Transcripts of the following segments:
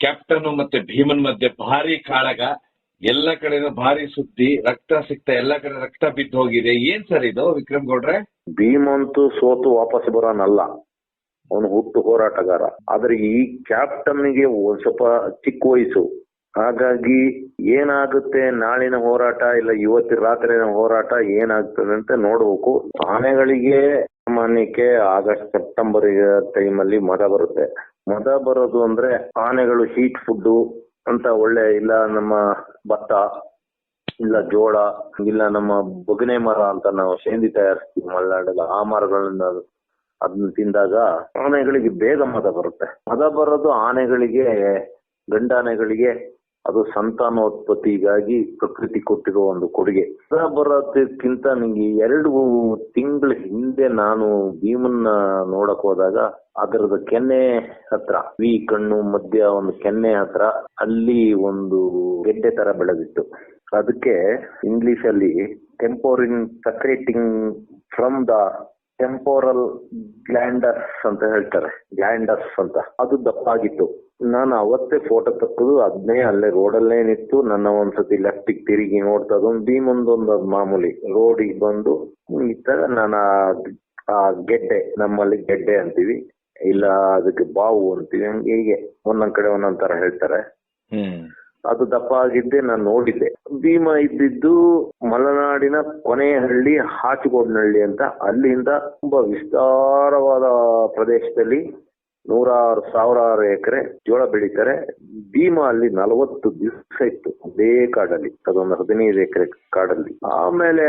Captain ಮತ್ತೆ ಭೀಮನ್ ಮಧ್ಯೆ ಭಾರಿ ಕಾಳಗ, ಎಲ್ಲ ಕಡೆನೂ ಭಾರಿ ಸುದ್ದಿ ರಕ್ತ ಸಿಕ್ತ, ಎಲ್ಲ ಕಡೆ ರಕ್ತ ಬಿದ್ದು ಹೋಗಿದೆ. ಏನ್ ಸರ್ ಇದು ವಿಕ್ರಮ್ ಗೌಡ್ರೆ? ಭೀಮಂತೂ ಸೋತು ವಾಪಸ್ ಬರೋನಲ್ಲ. ಅವನು ಹುಟ್ಟು ಹೋರಾಟಗಾರ. ಆದ್ರೆ ಈ ಕ್ಯಾಪ್ಟನ್ಗೆ ಒಂದ್ ಸ್ವಲ್ಪ ಚಿಕ್ಕ ವಯಸ್ಸು. ಹಾಗಾಗಿ ಏನಾಗುತ್ತೆ? ನಾಳಿನ ಹೋರಾಟ ಇಲ್ಲ ಇವತ್ತಿನ ರಾತ್ರಿನ ಹೋರಾಟ ಏನಾಗ್ತದೆ ಅಂತ ನೋಡ್ಬೇಕು. ಆನೆಗಳಿಗೆ ಸಾಮಾನ್ಯಕ್ಕೆ ಆಗಸ್ಟ್ ಸೆಪ್ಟೆಂಬರ್ ಟೈಮಲ್ಲಿ ಮರ ಬರುತ್ತೆ. ಮದ ಬರೋದು ಅಂದ್ರೆ ಆನೆಗಳು ಹೀಟ್ ಫುಡ್ ಅಂತ ಒಳ್ಳೆ, ಇಲ್ಲ ನಮ್ಮ ಭತ್ತ, ಇಲ್ಲ ಜೋಳ, ಇಲ್ಲ ನಮ್ಮ ಬೊಗನೆ ಮರ ಅಂತ ನಾವು ಶೇಂದಿ ತಯಾರಿಸ್ತೀವಿ ಮಲೆನಾಡಲ್ಲಿ. ಆ ಮರಗಳನ್ನ ಅದನ್ನ ತಿಂದಾಗ ಆನೆಗಳಿಗೆ ಬೇಗ ಮದ ಬರುತ್ತೆ. ಮದ ಬರೋದು ಆನೆಗಳಿಗೆ, ಗಂಡಾನೆಗಳಿಗೆ ಅದು ಸಂತಾನೋತ್ಪತ್ತಿಗಾಗಿ ಪ್ರಕೃತಿ ಕೊಟ್ಟಿರೋ ಒಂದು ಕೊಡುಗೆ. ಬರೋದಕ್ಕಿಂತ ನಿಂಗೆ ಎರಡು ತಿಂಗಳ ಹಿಂದೆ ನಾನು ಭೀಮನ್ನ ನೋಡಕ್ ಹೋದಾಗ ಅದರದ ಕೆನ್ನೆ ಹತ್ರ, ವಿ ಕಣ್ಣು ಮಧ್ಯ ಒಂದು ಕೆನ್ನೆ ಹತ್ರ, ಅಲ್ಲಿ ಒಂದು ಗೆಡ್ಡೆ ತರ ಬೆಳೆದಿತ್ತು. ಅದಕ್ಕೆ ಇಂಗ್ಲಿಷ್ ಅಲ್ಲಿ temporin secreting from the temporal glands ಅಂತ ಹೇಳ್ತಾರೆ. ಗ್ಲ್ಯಾಂಡರ್ಸ್ ಅಂತ. ಅದು ದಪ್ಪಾಗಿತ್ತು. ನಾನು ಅವತ್ತೇ ಫೋಟೋ ತಕ್ಕದು ಅದನ್ನೇ ಅಲ್ಲೇ ರೋಡಲ್ಲೇ ನಿಂತು ನನ್ನ ಒಂದ್ಸತಿ ಲೆಫ್ಟಿಗೆ ತಿರುಗಿ ನೋಡ್ತಾ ಅದೊಂದು ಭೀಮೊಂದೊಂದು ಅದು ಮಾಮೂಲಿ ರೋಡಿಗೆ ಬಂದು ಇತ್ತಾಗ ನಾನು ಆ- ಗೆಡ್ಡೆ ನಮ್ಮಲ್ಲಿ ಗೆಡ್ಡೆ ಅಂತೀವಿ. ಇಲ್ಲ ಅದಕ್ಕೆ ಬಾವು ಅಂತೀವಿ. ಹಂಗೆ ಹೀಗೆ ಒಂದೊಂದ್ ಕಡೆ ಒಂದೊಂದ್ ತರ ಹೇಳ್ತಾರೆ. ಅದು ದಪ್ಪ ಆಗಿದ್ದೆ ನಾನು ನೋಡಿದ್ದೆ. ಭೀಮ ಇದ್ದಿದ್ದು ಮಲೆನಾಡಿನ ಕೊನೆಯ ಹಳ್ಳಿ ಹಾಚಿಗೋಡ್ನಹಳ್ಳಿ ಅಂತ ಅಲ್ಲಿಂದ ತುಂಬಾ ವಿಸ್ತಾರವಾದ ಪ್ರದೇಶದಲ್ಲಿ ನೂರಾರು ಸಾವಿರಾರು ಎಕರೆ ಜೋಳ ಬೆಳೀತಾರೆ. ಭೀಮ ಅಲ್ಲಿ ನಲವತ್ತು ದಿವಸ ಇತ್ತು, ಅದೇ ಕಾಡಲ್ಲಿ, ಅದೊಂದು ಹದಿನೈದು ಎಕರೆ ಕಾಡಲ್ಲಿ. ಆಮೇಲೆ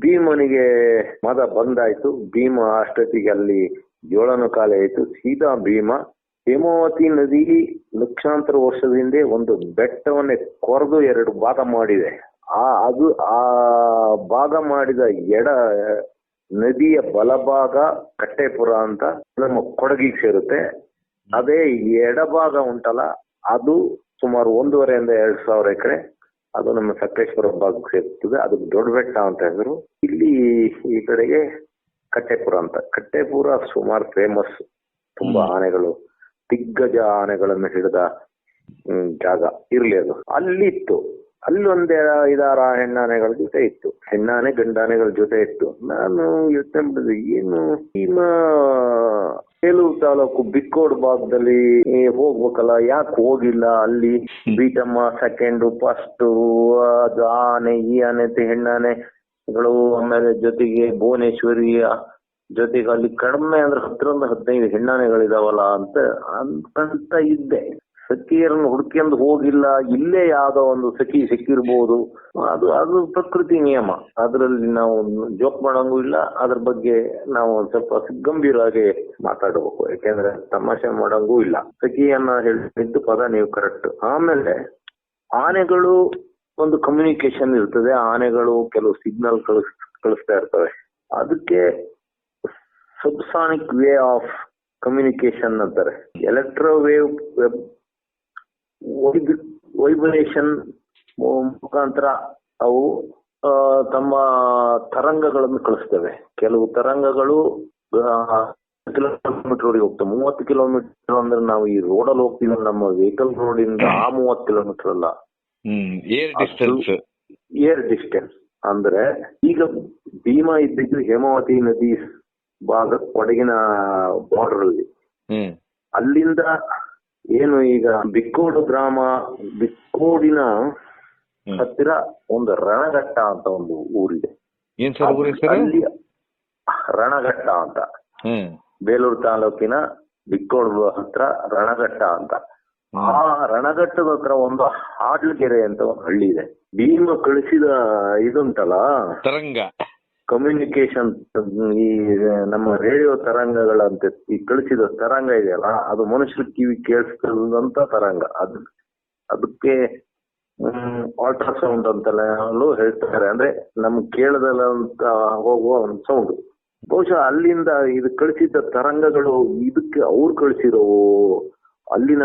ಭೀಮನಿಗೆ ಮದ ಬಂದಾಯ್ತು. ಭೀಮ ಅಷ್ಟೊತ್ತಿಗೆ ಅಲ್ಲಿ ಜೋಳನ ಕಾಲ ಆಯ್ತು. ಸೀದಾ ಭೀಮ ಹೇಮಾವತಿ ನದಿ ಲಕ್ಷಾಂತರ ವರ್ಷದಿಂದ ಒಂದು ಬೆಟ್ಟವನ್ನೇ ಕೊರೆದು ಎರಡು ಭಾಗ ಮಾಡಿದೆ. ಆ, ಅದು ಆ ಭಾಗ ಮಾಡಿದ ಎಡ ನದಿಯ ಬಲಭಾಗ ಕಟ್ಟೆಪುರ ಅಂತ ನಮ್ಮ ಕೊಡಗಿಗೆ ಸೇರುತ್ತೆ. ಅದೇ ಎಡಭಾಗ ಉಂಟಲ್ಲ ಅದು ಸುಮಾರು ಒಂದೂವರೆಯಿಂದ ಎರಡು ಸಾವಿರ ಎಕರೆ ಅದು ನಮ್ಮ ಸಕಲೇಶ್ವರ ಭಾಗಕ್ಕೆ ಸೇರ್ತದೆ. ಅದು ದೊಡ್ಡ ಬೆಟ್ಟ ಅಂತ ಹೆಸರು. ಇಲ್ಲಿ ಈ ಕಡೆಗೆ ಕಟ್ಟೆಪುರ ಅಂತ. ಕಟ್ಟೆಪುರ ಸುಮಾರು ಫೇಮಸ್ ತುಂಬಾ ಆನೆಗಳು ದಿಗ್ಗಜ ಆನೆಗಳನ್ನು ಹಿಡಿದ ಜಾಗ ಇರ್ಲಿ ಅದು. ಅಲ್ಲಿತ್ತು. ಅಲ್ಲಿ ಐದಾರ ಹೆಣ್ಣಾನೆಗಳ ಜೊತೆ ಇತ್ತು. ಹೆಣ್ಣಾನೆ ಗಂಡಾನೆಗಳ ಜೊತೆ ಇತ್ತು. ನಾನು ಯೋಚನೆ ಮಾಡಿದೆ, ಏನು ಈಮ ಕೆಲವು ತಾಲೂಕು ಬಿಕ್ಕೋಡ್ ಭಾಗದಲ್ಲಿ ಹೋಗ್ಬೇಕಲ್ಲ, ಯಾಕೆ ಹೋಗಿಲ್ಲ ಅಲ್ಲಿ? ಬೀಟಮ್ಮ ಸೆಕೆಂಡ್ ಫಸ್ಟ್ ಅದು ಆನೆ, ಈ ಆನೆ, ಅಂತ ಹೆಣ್ಣಾನೆಗಳು ಆಮೇಲೆ ಜೊತೆಗೆ ಭುವನೇಶ್ವರಿ ಜೊತೆಗೆ ಅಲ್ಲಿ ಕಡಿಮೆ ಅಂದ್ರೆ ಹತ್ತರಿಂದ ಹದಿನೈದು ಹೆಣ್ಣಾನೆಗಳಿದಾವಲ್ಲ ಅಂತ ಅನ್ಕಂತ ಇದ್ದೆ. ಸಖಿಯರನ್ನು ಹುಡ್ಕೊಂಡು ಹೋಗಿಲ್ಲ, ಇಲ್ಲೇ ಯಾವ್ದೋ ಒಂದು ಸಖಿ ಸಿಕ್ಕಿರ್ಬೋದು. ಅದು ಅದು ಪ್ರಕೃತಿ ನಿಯಮ. ಅದರಲ್ಲಿ ನಾವು ಜೋಕ್ ಮಾಡಂಗೂ ಇಲ್ಲ, ಅದ್ರ ಬಗ್ಗೆ ನಾವು ಸ್ವಲ್ಪ ಗಂಭೀರವಾಗಿ ಮಾತಾಡಬೇಕು. ಯಾಕೆಂದ್ರೆ ತಮಾಷೆ ಮಾಡಂಗೂ ಇಲ್ಲ. ಸಖಿಯನ್ನ ಹೇಳಿದ್ದು ಪದ ನೀವು ಕರೆಕ್ಟ್. ಆಮೇಲೆ ಆನೆಗಳು ಒಂದು ಕಮ್ಯುನಿಕೇಶನ್ ಇರ್ತದೆ. ಆನೆಗಳು ಕೆಲವು ಸಿಗ್ನಲ್ ಕಳಿಸ್, ಕಳಿಸ್ತಾ ಇರ್ತವೆ. ಅದಕ್ಕೆ ಸಬ್ಸಾನಿಕ್ ವೇ ಆಫ್ ಕಮ್ಯುನಿಕೇಶನ್ ಅಂತಾರೆ. ಎಲೆಕ್ಟ್ರೋ ವೇವ್ ವೈಬ್ರೇಷನ್ ಮುಖಾಂತರ ಅವು ತಮ್ಮ ತರಂಗಗಳನ್ನು ಕಳಿಸ್ತವೆ. ಕೆಲವು ತರಂಗಗಳು ಕಿಲೋಮೀಟರ್ ಹೋಗ್ತವೆ. ಮೂವತ್ತು ಕಿಲೋಮೀಟರ್ ಅಂದ್ರೆ ನಾವು ಈ ರೋಡಲ್ಲಿ ಹೋಗ್ತೀವಿ ನಮ್ಮ ವೆಹಿಕಲ್ ರೋಡ್ ಇಂದ ಆ ಮೂವತ್ತು ಕಿಲೋಮೀಟರ್ ಅಲ್ಲ. Air distance. Air distance. ಅಂದ್ರೆ ಈಗ ಭೀಮಾ ಇದ್ದಿದ್ದು ಹೇಮಾವತಿ ನದಿ ಭಾಗ ಕೊಡಗಿನ ಬಾರ್ಡರ್ ಅಲ್ಲಿ. ಅಲ್ಲಿಂದ ಏನು ಈಗ ಬಿಕ್ಕೋಡು ಗ್ರಾಮ ಬಿಕ್ಕೋಡಿನ ಹತ್ತಿರ ಒಂದು ರಣಘಟ್ಟ ಅಂತ ಒಂದು ಊರಿದೆ. ಏನ್ ಸರ್ ಊರ ಹೆಸರು? ಅಲ್ಲಿ ರಣಘಟ್ಟ ಅಂತ. ಬೇಲೂರು ತಾಲೂಕಿನ ಬಿಕ್ಕೋಡು ಹತ್ರ ರಣಘಟ್ಟ ಅಂತ. ಆ ರಣಘಟ್ಟದ ಹತ್ರ ಒಂದು ಹಾಡ್ಲಗೆರೆ ಅಂತ ಒಂದು ಹಳ್ಳಿ ಇದೆ. ಭೀಮ ಕಳಿಸಿದ ಇದುಂಟಲ್ಲ? ತರಂಗ. ಕಮ್ಯುನಿಕೇಶನ್ ಈ ನಮ್ಮ ರೇಡಿಯೋ ತರಂಗಗಳಂತೆ ಈ ಕಳಿಸಿದ ತರಂಗ ಇದೆಯಲ್ಲ, ಅದು ಮನುಷ್ಯರ ಕಿವಿ ಕೇಳಿಸ್ತದಂತ ತರಂಗ. ಅದು, ಅದಕ್ಕೆ ಅಲ್ಟ್ರಾಸೌಂಡ್ ಅಂತೆಲ್ಲೂ ಹೇಳ್ತಾರೆ. ಅಂದ್ರೆ ನಮ್ಗೆ ಕೇಳದಲ್ಲ ಅಂತ ಹೋಗುವ ಒಂದು ಸೌಂಡ್ ಬಹುಶಃ ಅಲ್ಲಿಂದ ಇದು ಕಳಿಸಿದ ತರಂಗಗಳು ಇದಕ್ಕೆ ಅವ್ರು ಕಳಿಸಿರೋ ಅಲ್ಲಿನ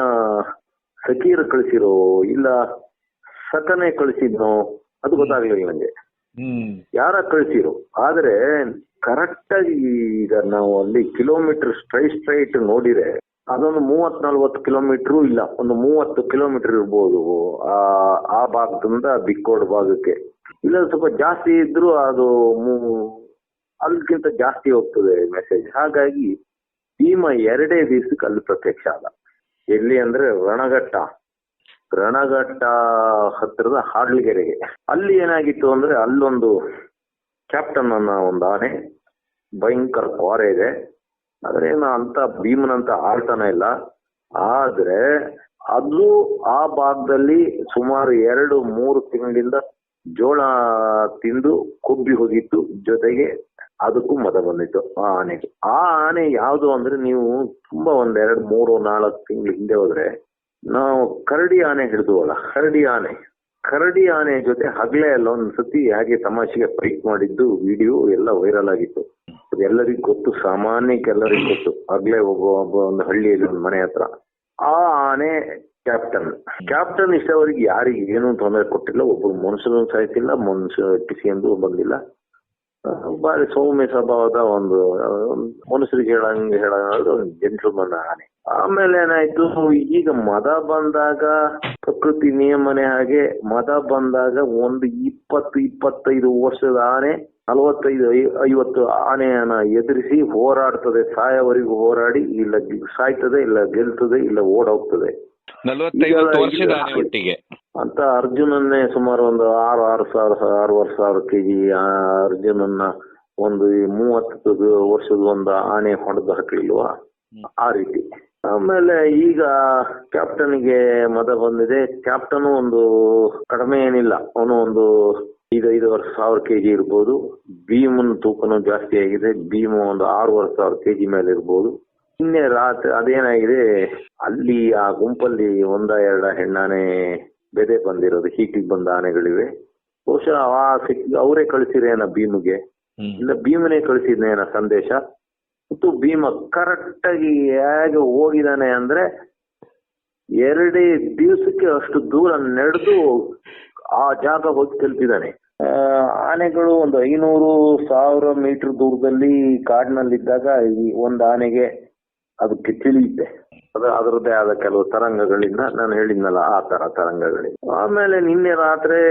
ಸಖೀರ್ ಕಳಿಸಿರೋ ಇಲ್ಲ ಸಕನೆ ಕಳಿಸಿದ್ನೋ, ಅದು ಗೊತ್ತಾಗ್ಲಿಲ್ಲ ನಂಗೆ. ಯಾರ ಕಳಿಸಿರು? ಆದ್ರೆ ಕರೆಕ್ಟ್ ಆಗಿ ಈಗ ನಾವು ಅಲ್ಲಿ ಕಿಲೋಮೀಟರ್ ಸ್ಟ್ರೈಟ್ ಸ್ಟ್ರೈಟ್ ನೋಡಿದ್ರೆ ಅದೊಂದು ಮೂವತ್ ನಲ್ವತ್ತು ಕಿಲೋಮೀಟರ್ ಇಲ್ಲ. ಒಂದು ಮೂವತ್ತು ಕಿಲೋಮೀಟರ್ ಇರ್ಬೋದು ಆ ಆ ಭಾಗದಿಂದ ಬಿಕ್ಕೋಡ್ ಭಾಗಕ್ಕೆ. ಇಲ್ಲ ಸ್ವಲ್ಪ ಜಾಸ್ತಿ ಇದ್ರು ಅದು ಅಲ್ಲಿಗಿಂತ ಜಾಸ್ತಿ ಹೋಗ್ತದೆ ಮೆಸೇಜ್ ಹಾಗಾಗಿ ಭೀಮ ಎರಡೇ ದಿವಸಕ್ಕೆ ಅಲ್ಲಿ ಪ್ರತ್ಯಕ್ಷ ಅಲ್ಲ ಎಲ್ಲಿ ಅಂದ್ರೆ ರಣಘಟ್ಟ. ರಣಘಟ್ಟ ಹತ್ತಿರದ ಹಾಡ್ಲಗೆರೆಗೆ. ಅಲ್ಲಿ ಏನಾಗಿತ್ತು ಅಂದ್ರೆ ಅಲ್ಲೊಂದು ಕ್ಯಾಪ್ಟನ್ ಅನ್ನೋ ಒಂದು ಆನೆ ಭಯಂಕರ ಕ್ವಾರೆ ಇದೆ. ಆದ್ರೆ ಏನು ಅಂತ ಭೀಮನಂತ ಆಳ್ತಾನೆ ಇಲ್ಲ. ಆದ್ರೆ ಅದು ಆ ಭಾಗದಲ್ಲಿ ಸುಮಾರು ಎರಡು ಮೂರು ತಿಂಗಳಿಂದ ಜೋಳ ತಿಂದು ಕೊಬ್ಬಿ ಹೋಗಿತ್ತು. ಜೊತೆಗೆ ಅದಕ್ಕೂ ಮದ ಬಂದಿತ್ತು ಆ ಆನೆಗೆ. ಆ ಆನೆ ಯಾವುದು ಅಂದ್ರೆ ನೀವು ತುಂಬಾ ಒಂದ್ ಎರಡ್ ಮೂರು ನಾಲ್ಕು ತಿಂಗಳ ಹಿಂದೆ ಹೋದ್ರೆ ನಾವು ಕರಡಿ ಆನೆ ಹಿಡಿದುವಲ್ಲ, ಕರಡಿ ಆನೆ. ಕರಡಿ ಆನೆ ಜೊತೆ ಹಗಲೇ ಅಲ್ಲ ಒಂದ್ ಸತಿ ಹಾಗೆ ತಮಾಷೆಗೆ ಫೈಟ್ ಮಾಡಿದ್ದು ವಿಡಿಯೋ ಎಲ್ಲ ವೈರಲ್ ಆಗಿತ್ತು. ಎಲ್ಲರಿಗೂ ಗೊತ್ತು, ಸಾಮಾನ್ಯಕ್ಕೆ ಎಲ್ಲರಿಗೂ ಗೊತ್ತು. ಹಗಲೇ ಒಬ್ಬ ಒಬ್ಬ ಒಂದು ಹಳ್ಳಿಯಲ್ಲಿ ಒಂದು ಮನೆ ಹತ್ರ. ಆ ಆನೆ ಕ್ಯಾಪ್ಟನ್ ಕ್ಯಾಪ್ಟನ್ ಇಷ್ಟವರೆಗೆ ಯಾರಿಗೆ ಏನು ತೊಂದರೆ ಕೊಟ್ಟಿಲ್ಲ. ಒಬ್ಬರು ಮನುಷ್ಯನು ಸಾಯ್ತಿಲ್ಲ, ಮನುಷ್ಯ ಕಿಸಿಯಂದು ಬಂದಿಲ್ಲ. ಬಾರಿ ಸೌಮ್ಯ ಸ್ವಭಾವದ ಒಂದು ಮನುಷ್ಯರಿಗೆ ಹೇಳಂಗೆ ಹೇಳ ಜೆಂಟ್ಲ್ಮನ್ ಆನೆ. ಆಮೇಲೆ ಏನಾಯ್ತು? ಈಗ ಮದ ಬಂದಾಗ ಪ್ರಕೃತಿ ನಿಯಮನೆ ಹಾಗೆ ಮದ ಬಂದಾಗ ಒಂದು ಇಪ್ಪತ್ತು ಇಪ್ಪತ್ತೈದು ವರ್ಷದ ಆನೆ ನಲವತ್ತೈದು ಐವತ್ತು ಆನೆಯನ್ನ ಎದುರಿಸಿ ಹೋರಾಡ್ತದೆ. ಸಾಯವರೆಗೂ ಹೋರಾಡಿ ಇಲ್ಲ ಸಾಯ್ತದೆ ಇಲ್ಲ ಗೆಲ್ತದೆ ಇಲ್ಲ ಓಡೋಗ್ತದೆ. ಅಂತ ಅರ್ಜುನನ್ನೇ ಸುಮಾರು ಒಂದು ಆರು ಆರು ಸಾವಿರ ಆರೂವರೆ ಸಾವಿರ ಕೆಜಿ ಅರ್ಜುನನ್ನ ಒಂದು ಮೂವತ್ತು ವರ್ಷದ ಒಂದು ಆನೆ ಹೊಡೆದು ಹಾಕ್ಲಿಲ್ವಾ? ಆ ರೀತಿ. ಆಮೇಲೆ ಈಗ ಕ್ಯಾಪ್ಟನ್ಗೆ ಮದ ಬಂದಿದೆ. ಕ್ಯಾಪ್ಟನ್ ಒಂದು ಕಡಿಮೆ ಏನಿಲ್ಲ. ಅವನು ಒಂದು ಈಗ ಐದೂವರೆ ಸಾವಿರ ಕೆಜಿ ಇರ್ಬೋದು. ಭೀಮನ್ ತೂಕನು ಜಾಸ್ತಿ ಆಗಿದೆ. ಭೀಮ್ ಒಂದು ಆರೂವರೆ ಸಾವಿರ ಕೆಜಿ ಮೇಲೆ ಇರ್ಬೋದು. ನಿನ್ನೆ ರಾತ್ರಿ ಅದೇನಾಗಿದೆ? ಅಲ್ಲಿ ಆ ಗುಂಪಲ್ಲಿ ಒಂದ ಎರಡ ಹೆಣ್ಣಾನೆ ಬೆದೆ ಬಂದಿರೋದು. ಹೀಟಿಗೆ ಬಂದ ಆನೆಗಳಿವೆ. ಬಹುಶಃ ಆ ಸಿಕ್ ಅವರೇ ಕಳಿಸಿರೇನ ಭೀಮಿಗೆ. ಇಲ್ಲ ಭೀಮನೇ ಕಳಿಸಿದ್ನೇನ ಸಂದೇಶ? ಮತ್ತು ಭೀಮ ಕರೆಕ್ಟ್ ಆಗಿ ಹೇಗೆ ಹೋಗಿದಾನೆ ಅಂದ್ರೆ ಎರಡೇ ದಿವಸಕ್ಕೆ ಅಷ್ಟು ದೂರ ನಡೆದು ಆ ಜಾಗ ಹೋಗಿ ತಲುಪಿದಾನೆ. ಆನೆಗಳು ಒಂದು ಐನೂರು ಸಾವಿರ ಮೀಟರ್ ದೂರದಲ್ಲಿ ಕಾಡಿನಲ್ಲಿದ್ದಾಗ ಈ ಒಂದು ಆನೆಗೆ ಅದಕ್ಕೆ ತಿಳಿಯುತ್ತೆ. ಅದ, ಅದರದ್ದೇ ಆದ ಕೆಲವು ತರಂಗಗಳಿಂದ ನಾನು ಹೇಳಿದ್ನಲ್ಲ, ಆ ತರ ತರಂಗಗಳಿಂದ. ಆಮೇಲೆ ನಿನ್ನೆ ರಾತ್ರಿ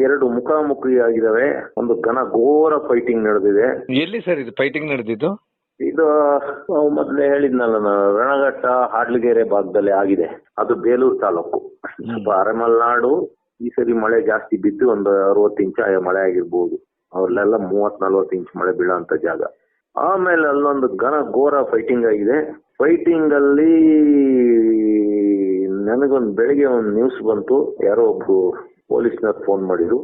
ಎರಡು ಮುಖಾಮುಖಿ ಆಗಿದಾವೆ ಒಂದು ಘನ ಘೋರ ಫೈಟಿಂಗ್ ನಡೆದಿದೆ. ಎಲ್ಲಿ ಸರ್ ಇದು ಫೈಟಿಂಗ್ ನಡೆದಿದ್ದು? ಇದು ನಾವು ಮೊದಲೇ ಹೇಳಿದ್ನಲ್ಲ ನಾನು ರಣಘಟ್ಟ ಹಾಡ್ಲಗೆರೆ ಭಾಗದಲ್ಲಿ ಆಗಿದೆ. ಅದು ಬೇಲೂರು ತಾಲೂಕು. ಸ್ವಲ್ಪ ಅರೆಮಲ್ನಾಡು ಈ ಸರಿ ಮಳೆ ಜಾಸ್ತಿ ಬಿದ್ದು ಒಂದು ಅರವತ್ತು ಇಂಚ್ ಮಳೆ ಆಗಿರ್ಬೋದು. ಅವ್ರಲ್ಲೆಲ್ಲ ಮೂವತ್ ನಲ್ವತ್ ಇಂಚ್ ಮಳೆ ಬೀಳೋಂತ ಜಾಗ. ಆಮೇಲೆ ಅಲ್ಲೊಂದು ಘನ ಘೋರ ಫೈಟಿಂಗ್ ಆಗಿದೆ. ಫೈಟಿಂಗ್ ಅಲ್ಲಿ ನನಗೊಂದು ಬೆಳಿಗ್ಗೆ ಒಂದು ನ್ಯೂಸ್ ಬಂತು. ಯಾರೋ ಒಬ್ರು ಪೊಲೀಸ್ನವ್ರು ಫೋನ್ ಮಾಡಿದ್ರು.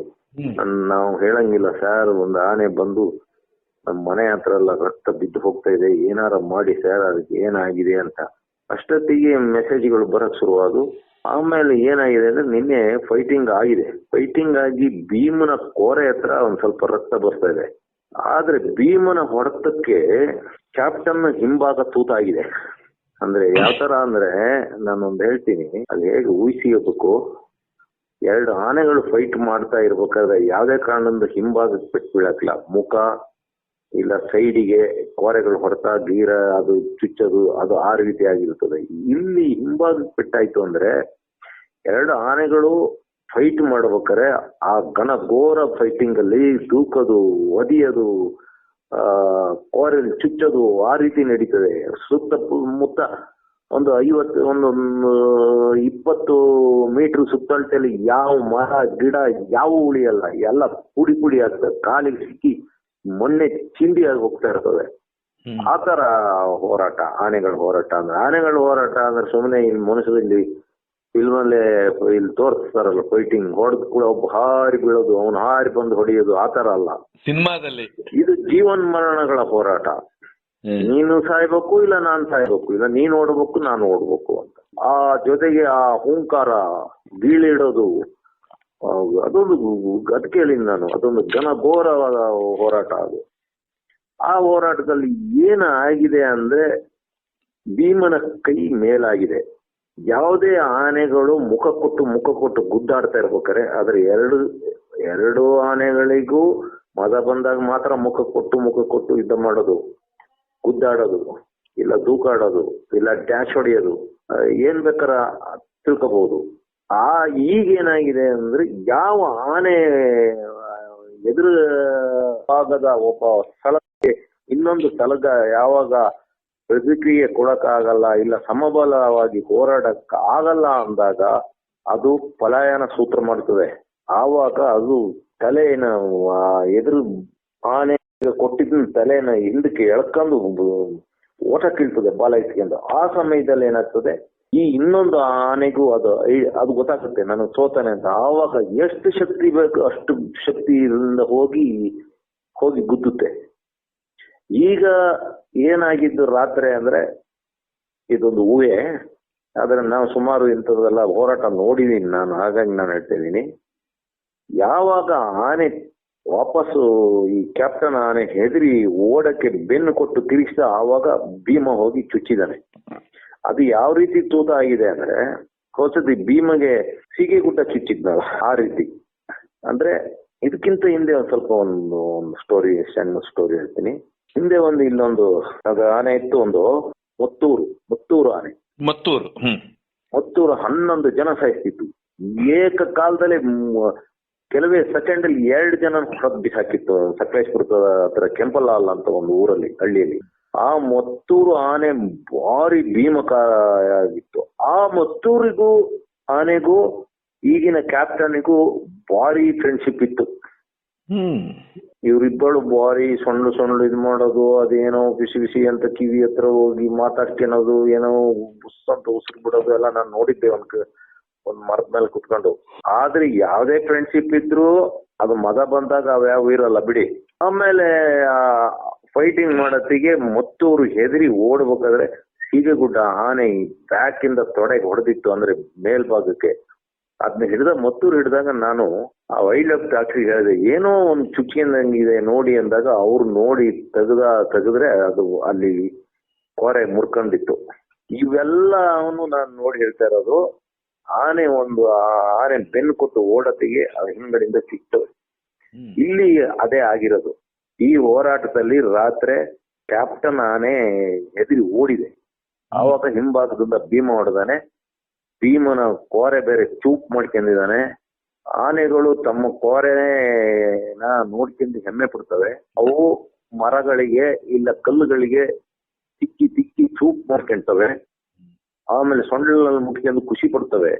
ನಾವು ಹೇಳಂಗಿಲ್ಲ ಸರ್ ಒಂದು ಆನೆ ಬಂದು ನಮ್ಮ ಮನೆ ಹತ್ರ ಎಲ್ಲ ರಕ್ತ ಬಿದ್ದು ಹೋಗ್ತಾ ಇದೆ. ಏನಾರ ಮಾಡಿ ಸರ್ ಅದಕ್ಕೆ ಏನಾಗಿದೆ ಅಂತ ಅಷ್ಟೊತ್ತಿಗೆ ಮೆಸೇಜ್ಗಳು ಬರಕ್ ಶುರುವಾದು. ಆಮೇಲೆ ಏನಾಗಿದೆ ಅಂದ್ರೆ ನಿನ್ನೆ ಫೈಟಿಂಗ್ ಆಗಿದೆ. ಫೈಟಿಂಗ್ ಆಗಿ ಭೀಮನ ಕೋರೆ ಹತ್ರ ಒಂದ್ ಸ್ವಲ್ಪ ರಕ್ತ ಬರ್ತಾ ಇದೆ. ಆದ್ರೆ ಭೀಮನ ಹೊಡೆತಕ್ಕೆ ಕ್ಯಾಪ್ಟನ್ ಹಿಂಭಾಗ ತೂತಾಗಿದೆ. ಅಂದ್ರೆ ಯಾವ ತರ ಅಂದ್ರೆ ನಾನೊಂದ್ ಹೇಳ್ತೀನಿ. ಅಲ್ಲಿ ಹೇಗೆ ಊಹಿಸಿಬೇಕು ಎರಡು ಆನೆಗಳು ಫೈಟ್ ಮಾಡ್ತಾ ಇರ್ಬೇಕಾದ್ರೆ ಯಾವ್ದೇ ಕಾರಣದಿಂದ ಹಿಂಭಾಗಕ್ಕೆ ಬಿಟ್ಟು ಬೀಳಕ್ಲ ಮುಖ ಇಲ್ಲ, ಸೈಡಿಗೆ ಕೋರೆಗಳು ಹೊಡೆತ, ಗೀರ, ಅದು ಚುಚ್ಚೋದು, ಅದು ಆ ರೀತಿ ಆಗಿರುತ್ತದೆ ಇಲ್ಲಿ ಹಿಂಬಾಗ ಬಿಟ್ಟಾಯ್ತು ಅಂದ್ರೆ, ಎರಡು ಆನೆಗಳು ಫೈಟ್ ಮಾಡ್ಬೇಕಾರೆ ಆ ಘನ ಘೋರ ಫೈಟಿಂಗ್ ಅಲ್ಲಿ ತೂಕೋದು ಒದಿಯೋದು, ಆ ಕೋರೆಯಲ್ಲಿ ಚುಚ್ಚೋದು ಆ ರೀತಿ ನಡೀತದೆ. ಸುತ್ತ ಮುತ್ತ ಒಂದು ಐವತ್ತು ಒಂದೊಂದು ಇಪ್ಪತ್ತು ಮೀಟರ್ ಸುತ್ತಳತೆಯಲ್ಲಿ ಯಾವ ಮರ, ಗಿಡ, ಯಾವ ಉಳಿಯಲ್ಲ ಎಲ್ಲ ಪುಡಿ ಪುಡಿ ಆಗ್ತದೆ. ಕಾಲಿಗೆ ಸಿಕ್ಕಿ ಮೊನ್ನೆ ಚಿಂಡಿಯಾಗಿ ಆಗಿ ಹೋಗ್ತಾ ಇರ್ತದೆ. ಆತರ ಆ ತರ ಹೋರಾಟ ಆನೆಗಳ ಹೋರಾಟ ಅಂದ್ರೆ ಆನೆಗಳ ಹೋರಾಟ ಅಂದ್ರೆ ಸುಮ್ಮನೆ ಇಲ್ಲಿ ಮನುಷ್ಯದಲ್ಲಿ ಅಲ್ಲೇ ಇಲ್ಲಿ ತೋರಿಸ್ತಾರಲ್ಲ ಫೈಟಿಂಗ್ ಹೊಡೆದ್ ಕೂಡ ಒಬ್ಬ ಹಾರಿ ಬೀಳೋದು ಅವನು ಹಾರಿ ಬಂದು ಹೊಡೆಯೋದು ಆ ತರ ಅಲ್ಲ. ಸಿನಿಮಾದಲ್ಲಿ. ಇದು ಜೀವನ್ ಮರಣಗಳ ಹೋರಾಟ. ನೀನು ಸಾಯ್ಬೇಕು ಇಲ್ಲ ನಾನ್ ಸಾಯ್ಬೇಕು? ಇಲ್ಲ ನೀನ್ ಓಡ್ಬೇಕು ನಾನು ಓಡ್ಬೇಕು ಅಂತ. ಆ ಜೊತೆಗೆ ಆ ಹೂಂಕಾರ ಬೀಳಿಡೋದು ಆ, ಅದೊಂದು ಅದ್ ಕೇಳಿದ್ ನಾನು ಅದೊಂದು ಘನ ಘೋರವಾದ ಹೋರಾಟ ಅದು. ಆ ಹೋರಾಟದಲ್ಲಿ ಏನು ಆಗಿದೆ ಅಂದ್ರೆ ಭೀಮನ ಕೈ ಮೇಲಾಗಿದೆ. ಯಾವುದೇ ಆನೆಗಳು ಮುಖ ಕೊಟ್ಟು ಮುಖ ಕೊಟ್ಟು ಗುದ್ದಾಡ್ತಾ ಇರ್ಬೇಕಾರೆ ಆದ್ರೆ ಎರಡು ಎರಡು ಆನೆಗಳಿಗೂ ಮದ ಬಂದಾಗ ಮಾತ್ರ ಮುಖ ಕೊಟ್ಟು ಮುಖ ಕೊಟ್ಟು ಯುದ್ಧ ಮಾಡೋದು ಗುದ್ದಾಡೋದು ಇಲ್ಲ ದೂಕಾಡೋದು ಇಲ್ಲ ಡ್ಯಾಶ್ ಹೊಡೆಯೋದು ಏನ್ ಬೇಕಾರ ತಿಳ್ಕೋಬಹುದು. ಆ ಈಗೇನಾಗಿದೆ ಅಂದ್ರೆ ಯಾವ ಆನೆ, ಎದುರು ಭಾಗದ ಒಬ್ಬ ಸ್ಥಳಕ್ಕೆ ಇನ್ನೊಂದು ಸ್ಥಳದ ಯಾವಾಗ ಪ್ರತಿಕ್ರಿಯೆ ಕೊಡಕ್ಕಾಗಲ್ಲ ಇಲ್ಲ ಸಮಬಲವಾಗಿ ಹೋರಾಡಕ್ ಆಗಲ್ಲ ಅಂದಾಗ ಅದು ಪಲಾಯನ ಸೂತ್ರ ಮಾಡ್ತದೆ. ಆವಾಗ ಅದು ತಲೆಯನ್ನ ಎದುರು ಆನೆ ಕೊಟ್ಟಿದ್ದ ತಲೆನ ಹಿಂದಕ್ಕೆ ಎಳ್ಕೊಂಡು ಓಟ ಕೀಳ್ತದೆ ಬಾಲ ಇಟ್ಕೊಂಡು ಆ ಸಮಯದಲ್ಲಿ ಏನಾಗ್ತದೆ? ಈ ಇನ್ನೊಂದು ಆನೆಗೂ ಅದು ಅದು ಗೊತ್ತಾಗುತ್ತೆ ನಾನು ಸೋತಾನೆ ಅಂತ. ಆವಾಗ ಎಷ್ಟು ಶಕ್ತಿ ಬೇಕು, ಅಷ್ಟು ಶಕ್ತಿಯಿಂದ ಹೋಗಿ ಹೋಗಿ ಗುದ್ದುತ್ತೆ. ಈಗ ಏನಾಗಿದ್ದು ರಾತ್ರಿ ಅಂದ್ರೆ, ಇದೊಂದು ಊಹೆ. ಆದ್ರೆ ನಾವು ಸುಮಾರು ಇಂಥದ್ದೆಲ್ಲ ಹೋರಾಟ ನೋಡಿದೀನಿ ನಾನು, ಹಾಗಾಗಿ ನಾನು ಹೇಳ್ತಾ ಇದ್ದೀನಿ. ಯಾವಾಗ ಆನೆ ವಾಪಸ್ಸು ಈ ಕ್ಯಾಪ್ಟನ್ ಆನೆ ಹೆದರಿ ಓಡಕ್ಕೆ ಬೆನ್ನು ಕೊಟ್ಟು ತಿರುಗಿಸಿದ, ಆವಾಗ ಭೀಮ ಹೋಗಿ ಚುಚ್ಚಿದಾನೆ. ಅದು ಯಾವ ರೀತಿ ತೂತ ಆಗಿದೆ ಅಂದ್ರೆ ಹೊಸದಿ ಭೀಮಗೆ ಸೀಗೆ ಗುಡ್ಡ ಚುಚ್ಚಿದ್ನಲ್ಲ ಆ ರೀತಿ. ಅಂದ್ರೆ ಇದಕ್ಕಿಂತ ಹಿಂದೆ ಒಂದ್ ಸ್ವಲ್ಪ ಒಂದು ಒಂದು ಸ್ಟೋರಿ ಸಣ್ಣ ಸ್ಟೋರಿ ಹೇಳ್ತೀನಿ. ಹಿಂದೆ ಒಂದು ಇಲ್ಲೊಂದು ಅದು ಆನೆ ಇತ್ತು ಒಂದು ಮತ್ತೂರು ಮತ್ತೂರು ಆನೆ. ಮತ್ತೂರು ಮತ್ತೂರು ಹನ್ನೊಂದು ಜನ ಸಾಯಿಸ್ತಿತ್ತು ಏಕ ಕಾಲದಲ್ಲಿ ಕೆಲವೇ ಸೆಕೆಂಡ್ ಅಲ್ಲಿ ಎರಡು ಜನ ಹೊರದ್ ಬಿಸಾಕಿತ್ತು ಸಕಲೇಶ್ಪುರದ ಹತ್ರ ಕೆಂಪಲಾಲ್ ಅಂತ ಒಂದು ಊರಲ್ಲಿ ಹಳ್ಳಿಯಲ್ಲಿ. ಆ ಮತ್ತೂರು ಆನೆ ಭಾರಿ ಭೀಮಕ ಆಗಿತ್ತು ಆ ಮತ್ತೂರಿಗೂ ಆನೆಗೂ ಈಗಿನ ಕ್ಯಾಪ್ಟನ್ಗೂ ಭಾರಿ ಫ್ರೆಂಡ್ಶಿಪ್ ಇತ್ತು. ಇವರಿಬ್ಬಳು ಬಾರಿ ಸೊಂಡ್ಲು ಇದು ಇದ್ ಮಾಡೋದು ಅದೇನೋ ಬಿಸಿ ಬಿಸಿ ಅಂತ ಕಿವಿ ಹತ್ರ ಹೋಗಿ ಮಾತಾಡ್ಕೊಳೋದು ಏನೋ ಬುಸ್ ಅಂತ ಉಸಿರು ಬಿಡೋದು ಎಲ್ಲ ನಾನು ನೋಡಿದ್ದೆ ಒಂದ್ ಒಂದ್ ಮರದ ಮೇಲೆ ಕುತ್ಕೊಂಡು. ಆದ್ರೆ ಯಾವ್ದೇ ಫ್ರೆಂಡ್ಶಿಪ್ ಇದ್ರು ಅದು ಮದ ಬಂದಾಗ ಅವ್ಯಾವ ಇರಲ್ಲ ಬಿಡಿ. ಆಮೇಲೆ ಫೈಟಿಂಗ್ ಮಾಡೋತ್ತಿಗೆ ಮತ್ತೂರು ಹೆದರಿ ಓಡ್ಬೇಕಾದ್ರೆ ಸೀಗೆಗುಡ್ಡ ಆನೆ ಬ್ಯಾಕ್ ಇಂದ ತೊಡೆಗೆ ಹೊಡೆದಿತ್ತು ಅಂದ್ರೆ ಮೇಲ್ಭಾಗಕ್ಕೆ. ಅದನ್ನ ಹಿಡಿದ ಮತ್ತೂರು ಹಿಡಿದಾಗ ನಾನು ಆ ವೈಲ್ಡ್ ಲೈಫ್ ಡಾಕ್ಟ್ರಿಗೆ ಹೇಳಿದೆ ಏನೋ ಒಂದು ಚುಚ್ಚಿದಂಗಿದೆ ನೋಡಿ ಅಂದಾಗ ಅವ್ರು ನೋಡಿ ತೆಗೆದ ತೆಗೆದ್ರೆ ಅದು ಅಲ್ಲಿ ಕೊರೆ ಮುರ್ಕೊಂಡಿತ್ತು. ಅವನು ನಾನು ನೋಡಿ ಹೇಳ್ತಾ ಇರೋದು ಆನೆ ಒಂದು ಆ ಆನೆ ಬೆನ್ನು ಕೊಟ್ಟು ಓಡತಿಗೆ ಆ ಹಿಂಗಡಿಂದ ಸಿಕ್ತು ಇಲ್ಲಿ ಅದೇ ಆಗಿರೋದು. ಈ ಹೋರಾಟದಲ್ಲಿ ರಾತ್ರಿ ಕ್ಯಾಪ್ಟನ್ ಆನೆ ಎದುರು ಓಡಿದೆ. ಆವಾಗ ಹಿಂಭಾಗದಿಂದ ಭೀಮ ಹೊಡೆದಾನೆ. ಭೀಮನ ಕೋರೆ ಬೇರೆ ಚೂಪ್ ಮಾಡ್ಕೊಂಡಿದ್ದಾನೆ. ಆನೆಗಳು ತಮ್ಮ ಕೋರೆನ ನೋಡ್ಕೊಂಡು ಹೆಮ್ಮೆ ಪಡ್ತವೆ. ಅವು ಮರಗಳಿಗೆ ಇಲ್ಲ ಕಲ್ಲುಗಳಿಗೆ ತಿಕ್ಕಿ ತಿಕ್ಕಿ ಚೂಪ್ ಮಾಡ್ಕೊಂತವೆ. ಆಮೇಲೆ ಸೊಂಡಲಲ್ಲಿ ಮುಟ್ಕೊಂಡು ಖುಷಿ ಪಡ್ತವೆ.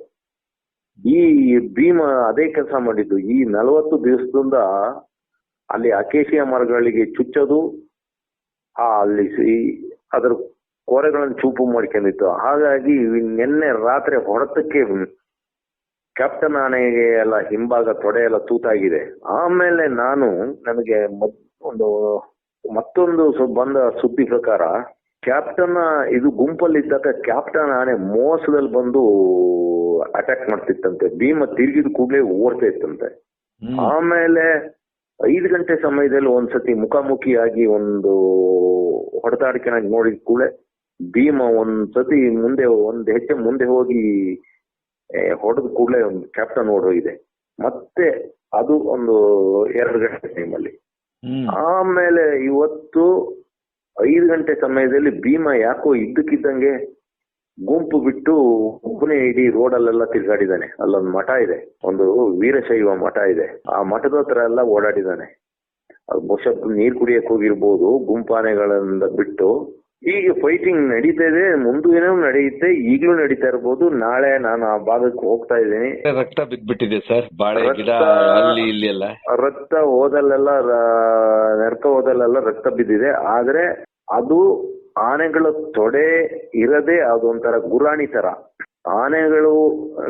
ಈ ಭೀಮ ಅದೇ ಕೆಲಸ ಮಾಡಿದ್ದು. ಈ ನಲವತ್ತು ದಿವಸದಿಂದ ಅಲ್ಲಿ ಅಕೇಶಿಯ ಮರಗಳಿಗೆ ಚುಚ್ಚೋದು ಆ ಅಲ್ಲಿ ಅದರ ಕೊರೆಗಳನ್ನು ಚೂಪು ಮಾಡ್ಕೊಂಡಿತ್ತು. ಹಾಗಾಗಿ ನಿನ್ನೆ ರಾತ್ರಿ ಹೊಡೆತಕ್ಕೆ ಕ್ಯಾಪ್ಟನ್ ಆನೆಗೆ ಎಲ್ಲ ಹಿಂಭಾಗ ತೊಡೆ ಎಲ್ಲ ತೂತಾಗಿದೆ. ಆಮೇಲೆ ನಾನು ನನಗೆ ಒಂದು ಮತ್ತೊಂದು ಬಂದ ಸುದ್ದಿ ಪ್ರಕಾರ ಕ್ಯಾಪ್ಟನ್ ಇದು ಗುಂಪಲ್ಲಿ ಇದ್ದಾಗ ಕ್ಯಾಪ್ಟನ್ ಆನೆ ಮೋಸದಲ್ಲಿ ಬಂದು ಅಟ್ಯಾಕ್ ಮಾಡ್ತಿತ್ತಂತೆ. ಭೀಮ ತಿರುಗಿದ ಕೂಡಲೇ ಓಡ್ತಾ ಇತ್ತಂತೆ. ಆಮೇಲೆ ಐದು ಗಂಟೆ ಸಮಯದಲ್ಲಿ ಒಂದ್ಸತಿ ಮುಖಾಮುಖಿಯಾಗಿ ಒಂದು ಹೊಡೆದಾಡಿಕೆನಾಗಿ ನೋಡಿದ ಕೂಡಲೇ ಭೀಮ ಒಂದ್ಸತಿ ಮುಂದೆ ಒಂದ್ ಹೆಜ್ಜೆ ಮುಂದೆ ಹೋಗಿ ಹೊಡೆದ ಕೂಡಲೇ ಒಂದು ಕ್ಯಾಪ್ಟನ್ ಹೋಗಿದೆ. ಮತ್ತೆ ಅದು ಒಂದು ಎರಡು ಗಂಟೆ ಟೈಮಲ್ಲಿ. ಅಲ್ಲಿ ಆಮೇಲೆ ಇವತ್ತು ಐದು ಗಂಟೆ ಸಮಯದಲ್ಲಿ ಭೀಮ ಯಾಕೋ ಇದ್ದಕ್ಕಿದ್ದಂಗೆ ಗುಂಪು ಬಿಟ್ಟು ಒಬ್ಬನೇ ಇಡೀ ರೋಡಲ್ಲೆಲ್ಲ ತಿರ್ಗಾಡಿದಾನೆ ಅಲ್ಲೊಂದು ಮಠ ಇದೆ. ಒಂದು ವೀರಶೈವ ಮಠ ಇದೆ. ಆ ಮಠದ ಹತ್ರ ಎಲ್ಲ ಓಡಾಡಿದಾನೆ ಅದು ಬಹುಶಃ ನೀರ್ ಕುಡಿಯಕ್ ಹೋಗಿರ್ಬೋದು ಗುಂಪಾನೆಗಳಿಂದ ಬಿಟ್ಟು. ಈಗ ಫೈಟಿಂಗ್ ನಡೀತಾ ಇದೆ. ಮುಂದೆ ಏನೋ ನಡೆಯುತ್ತೆ ಈಗ್ಲೂ ನಡೀತಾ ಇರ್ಬೋದು. ನಾಳೆ ನಾನು ಆ ಭಾಗಕ್ಕೆ ಹೋಗ್ತಾ ಇದ್ದೀನಿ. ರಕ್ತ ಬಿದ್ಬಿಟ್ಟಿದೆ ಸರ್. ಬಾಳೆ ಗಿಡ ರಕ್ತ- ಅಲ್ಲಿ ಇಲ್ಲಿ ಎಲ್ಲ. ರಕ್ತ ಹೋದಲ್ಲೆಲ್ಲ ನೆರ್ಕ ಹೋದಲ್ಲೆಲ್ಲ ರಕ್ತ ಬಿದ್ದಿದೆ. ಆದ್ರೆ ಅದು ಆನೆಗಳ ತೊಡೆ ಇರದೆ ಅದೊಂಥರ ಗುರಾಣಿ ತರ. ಆನೆಗಳು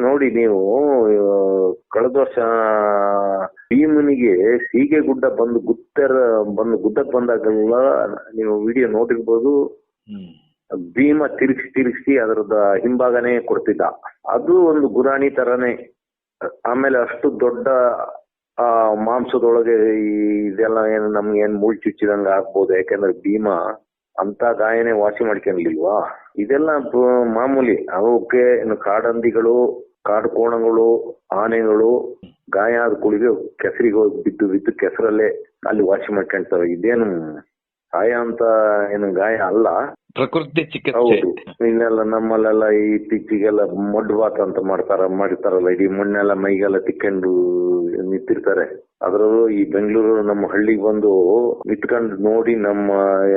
ನೋಡಿ ನೀವು ಕಳೆದ ವರ್ಷ ಭೀಮನಿಗೆ ಸೀಗೆ ಗುಡ್ಡ ಬಂದು ಗುತ್ತರ ಬಂದು ಗುದ್ದಕ್ ಬಂದಾಗೆಲ್ಲ ನೀವು ವಿಡಿಯೋ ನೋಡಿರ್ಬೋದು. ಭೀಮ ತಿರುಗಿಸಿ ತಿರುಗಿಸಿ ಅದರದ ಹಿಂಭಾಗನೇ ಕೊಡ್ತಿದ್ದ. ಅದು ಒಂದು ಗುರಾಣಿ ತರನೇ. ಆಮೇಲೆ ಅಷ್ಟು ದೊಡ್ಡ ಆ ಮಾಂಸದೊಳಗೆ ಇದೆಲ್ಲ ಏನು ನಮ್ಗೆ ಏನ್ ಮುಳ್ ಚುಚ್ಚಿದಂಗ ಆಗ್ಬೋದು. ಯಾಕಂದ್ರೆ ಭೀಮ ಅಂತ ಗಾಯನೇ ವಾಸಿ ಮಾಡ್ಕೊಂಡಿಲ್ವಾ? ಇದೆಲ್ಲ ಮಾಮೂಲಿ ಅವಕ್ಕೆ ಕಾಡಂದಿಗಳು ಕಾಡು ಕೋಣಗಳು ಆನೆಗಳು ಗಾಯ ಆದ ಕುಳಿಗೆ ಕೆಸರಿಗೆ ಹೋಗಿ ಬಿದ್ದು ಬಿದ್ದು ಕೆಸರಲ್ಲೇ ಅಲ್ಲಿ ವಾಸಿ ಮಾಡ್ಕೊಂತವೆ. ಇದೇನು ಗಾಯ ಅಂತ ಏನು ಗಾಯ ಅಲ್ಲ. ಪ್ರಕೃತಿ ಹೌದು. ಇನ್ನೆಲ್ಲ ನಮ್ಮಲ್ಲೆಲ್ಲ ಇತ್ತೀಚೆಗೆಲ್ಲ ಮಡ್ ಬಾತ್ ಅಂತ ಮಾಡ್ತಾರ ಮಾಡಿರ್ತಾರಲ್ಲ ಇಡೀ ಮಣ್ಣೆಲ್ಲ ಮೈಗೆಲ್ಲ ತಿಕ್ಕೊಂಡು ನಿಂತಿರ್ತಾರೆ ಅದರಲ್ಲೂ ಈ ಬೆಂಗಳೂರು ನಮ್ಮ ಹಳ್ಳಿಗೆ ಬಂದು ನಿತ್ಕೊಂಡು ನೋಡಿ ನಮ್ಮ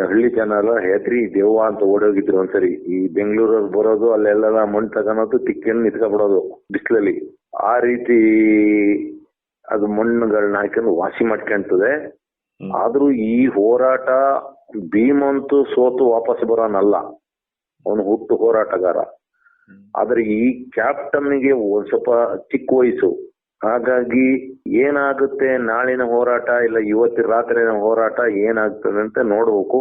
ಹಳ್ಳಿ ಜನ ಎಲ್ಲ ಹೆದ್ರಿ ದೇವ್ವ ಅಂತ ಓಡೋಗಿದ್ರು ಒಂದ್ಸರಿ. ಈ ಬೆಂಗಳೂರಲ್ಲಿ ಬರೋದು ಅಲ್ಲೆಲ್ಲ ಮಣ್ಣು ತಗೊಳೋದು ತಿಕ್ಕೊಂಡು ನಿತ್ಕೊಬಿಡೋದು ಬಿಸಿಲಲ್ಲಿ. ಆ ರೀತಿ ಅದು ಮಣ್ಣುಗಳನ್ನ ಹಾಕೊಂಡು ವಾಸಿ ಮಾಡ್ಕೊಂತದೆ. ಆದ್ರೂ ಈ ಹೋರಾಟ ಭೀಮಂತೂ ಸೋತು ವಾಪಸ್ ಬರೋನಲ್ಲ. ಅವನು ಹುಟ್ಟು ಹೋರಾಟಗಾರ. ಆದ್ರೆ ಈ ಕ್ಯಾಪ್ಟನ್ಗೆ ಒಂದ್ ಸ್ವಲ್ಪ ಚಿಕ್ಕ ವಯಸ್ಸು. ಹಾಗಾಗಿ ಏನಾಗುತ್ತೆ ನಾಳಿನ ಹೋರಾಟ ಇಲ್ಲ ಇವತ್ತಿನ ರಾತ್ರಿನ ಹೋರಾಟ ಏನಾಗ್ತದೆ ಅಂತ ನೋಡ್ಬೇಕು.